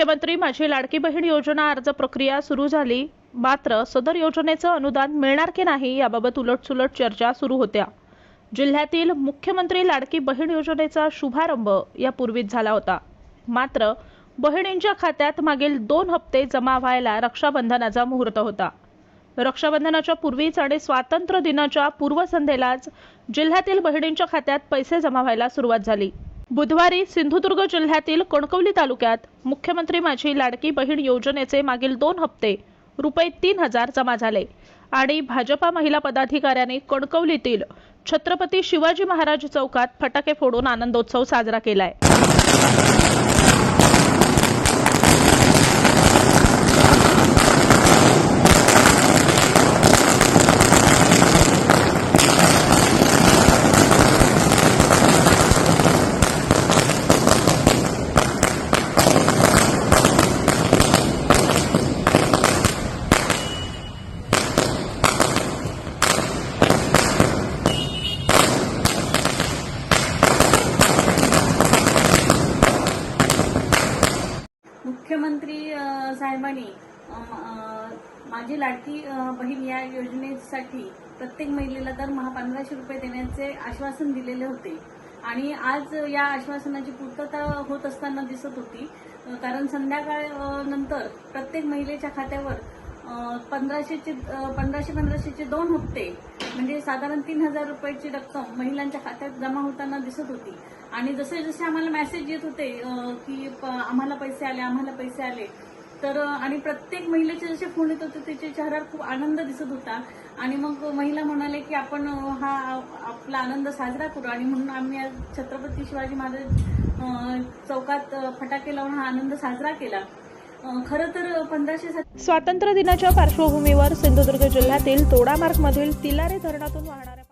मुख्यमंत्री माझी लाडकी बहीण योजना अर्ज प्रक्रिया सुरू झाली. मात्र सदर योजनेचं अनुदान मिळणार की नाही याबाबत उलटसुलट चर्चा सुरू होत्या. जिल्ह्यातील मुख्यमंत्री लाडकी बहीण योजनेचा शुभारंभ यापूर्वीच झाला होता. मात्र बहिणींच्या खात्यात मागील दोन हप्ते जमा व्हायला रक्षाबंधनाचा मुहूर्त होता. रक्षाबंधनाच्या पूर्वीच आणि स्वातंत्र्य दिनाच्या पूर्वसंध्येलाच जिल्ह्यातील बहिणींच्या खात्यात पैसे जमा व्हायला सुरुवात झाली. बुधवारी सिंधुदुर्ग जिल्ह्यातील कणकवली तालुक्यात मुख्यमंत्री माझी लाडकी बहीण योजनेचे मागील दोन हप्ते रुपये तीन हजार जमा झाले. आणि भाजपा महिला पदाधिकाऱ्यांनी कणकवलीतील छत्रपती शिवाजी महाराज चौकात फटाके फोडून आनंदोत्सव साजरा केलाय. मुख्यमंत्री साहेबांनी माझी लाडकी बहीण या योजनेसाठी प्रत्येक महिलेला दरमहा पंधराशे रुपये देण्याचे आश्वासन दिलेले होते. आणि आज या आश्वासनाची पूर्तता होत असताना दिसत होती. कारण संध्याकाळ नंतर प्रत्येक महिलेच्या खात्यावर पंधराशेचे पंधराशे पंधराशेचे दोन हप्ते म्हणजे साधारण तीन हजार रुपयाची रक्कम महिलांच्या खात्यात जमा होताना दिसत होती. आणि जसे जसे आम्हाला मेसेज येत होते की प- आम्हाला पैसे आले आम्हाला पैसे आले तर आणि प्रत्येक महिलेचे जसे फोन येत होते त्याच्या चेहऱ्यावर खूप आनंद दिसत होता. आणि मग महिला म्हणाले की आपण हा आपला आनंद साजरा करू. आणि म्हणून आम्ही आज छत्रपती शिवाजी महाराज चौकात फटाके लावून हा आनंद साजरा केला. खरं तर पंधराशे स्वातंत्र्य दिनाच्या पार्श्वभूमीवर सिंधुदुर्ग जिल्ह्यातील तोडामार्गमधील तिलारे धरणातून वाहणाऱ्या